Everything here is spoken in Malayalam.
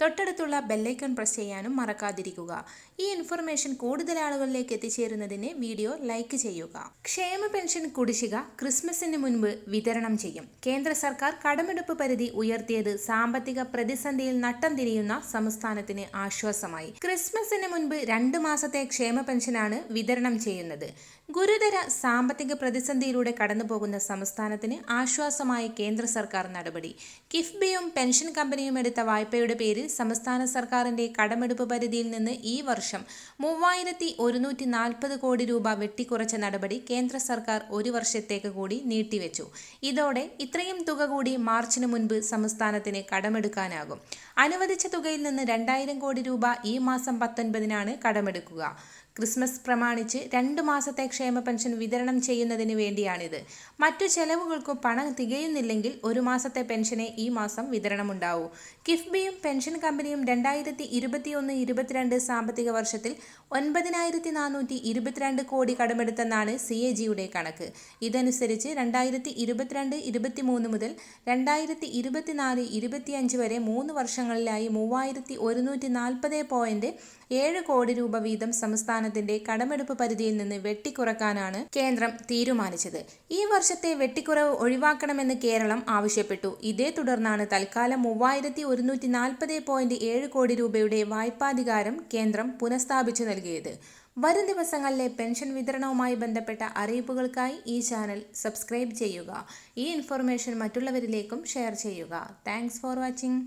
തൊട്ടടുത്തുള്ള ബെല്ലൈക്കൺ പ്രസ് ചെയ്യാനും മറക്കാതിരിക്കുക. ഈ ഇൻഫർമേഷൻ കൂടുതൽ ആളുകളിലേക്ക് എത്തിച്ചേരുന്നതിന് വീഡിയോ ലൈക്ക് ചെയ്യുക. ക്ഷേമ പെൻഷൻ കുടിശ്ശിക ക്രിസ്മസിന് മുൻപ് വിതരണം ചെയ്യും. കേന്ദ്ര സർക്കാർ കടമെടുപ്പ് പരിധി ഉയർത്തിയത് സാമ്പത്തിക പ്രതിസന്ധിയിൽ നട്ടം തിരിയുന്ന സംസ്ഥാനത്തിന് ആശ്വാസമായി. ക്രിസ്മസിന് മുൻപ് രണ്ട് മാസത്തെ ക്ഷേമ പെൻഷനാണ് വിതരണം ചെയ്യുന്നത്. ഗുരുതര സാമ്പത്തിക പ്രതിസന്ധിയിലൂടെ കടന്നുപോകുന്ന സംസ്ഥാനത്തിന് ആശ്വാസമായി കേന്ദ്ര സർക്കാർ നടപടി. കിഫ്ബിയും പെൻഷൻ കമ്പനിയും എടുത്ത വായ്പയുടെ പേരിൽ സംസ്ഥാന സർക്കാരിന്റെ കടമെടുപ്പ് പരിധിയിൽ നിന്ന് ഈ വർഷം മൂവായിരത്തി ഒരുന്നൂറ്റി നാൽപ്പത് കോടി രൂപ വെട്ടിക്കുറച്ച നടപടി കേന്ദ്ര സർക്കാർ ഒരു വർഷത്തേക്ക് കൂടി നീട്ടിവെച്ചു. ഇതോടെ ഇത്രയും തുക കൂടി മാർച്ചിന് മുൻപ് സംസ്ഥാനത്തിന് കടമെടുക്കാനാകും. അനുവദിച്ച തുകയിൽ നിന്ന് രണ്ടായിരം കോടി രൂപ ഈ മാസം പത്തൊൻപതിനാണ് കടമെടുക്കുക. ക്രിസ്മസ് പ്രമാണിച്ച് രണ്ട് മാസത്തെ ക്ഷേമ പെൻഷൻ വിതരണം ചെയ്യുന്നതിന് വേണ്ടിയാണിത്. മറ്റു ചെലവുകൾക്കും പണം തികയുന്നില്ലെങ്കിൽ ഒരു മാസത്തെ പെൻഷനെ ഈ മാസം വിതരണമുണ്ടാവൂ. കിഫ്ബിയും പെൻഷൻ കമ്പനിയും രണ്ടായിരത്തി ഇരുപത്തിയൊന്ന് ഇരുപത്തിരണ്ട് സാമ്പത്തിക വർഷത്തിൽ ഒൻപതിനായിരത്തി നാനൂറ്റി ഇരുപത്തിരണ്ട് കോടി കടമെടുത്തെന്നാണ് സി എ ജിയുടെ കണക്ക്. ഇതനുസരിച്ച് രണ്ടായിരത്തി ഇരുപത്തിരണ്ട് ഇരുപത്തിമൂന്ന് മുതൽ രണ്ടായിരത്തി ഇരുപത്തിനാല് ഇരുപത്തിയഞ്ച് വരെ മൂന്ന് വർഷങ്ങളിലായി മൂവായിരത്തി ഒരുന്നൂറ്റി നാൽപ്പത് പോയിന്റ് ഏഴ് കോടി രൂപ വീതം സംസ്ഥാനത്തിന്റെ കടമെടുപ്പ് പരിധിയിൽ നിന്ന് വെട്ടിക്കുറക്കാനാണ് കേന്ദ്രം തീരുമാനിച്ചത്. ഈ വർഷത്തെ വെട്ടിക്കുറവ് ഒഴിവാക്കണമെന്ന് കേരളം ആവശ്യപ്പെട്ടു. ഇതേ തുടർന്നാണ് തൽക്കാലം മൂവായിരത്തി ഒരുന്നൂറ്റി നാൽപ്പത് പോയിന്റ് ഏഴ് കോടി രൂപയുടെ വായ്പാധികാരം കേന്ദ്രം പുനഃസ്ഥാപിച്ചു നൽകിയത്. വരും ദിവസങ്ങളിലെ പെൻഷൻ വിതരണവുമായി ബന്ധപ്പെട്ട അറിയിപ്പുകൾക്കായി ഈ ചാനൽ സബ്സ്ക്രൈബ് ചെയ്യുക. ഈ ഇൻഫർമേഷൻ മറ്റുള്ളവരിലേക്കും ഷെയർ ചെയ്യുക. Thanks for watching.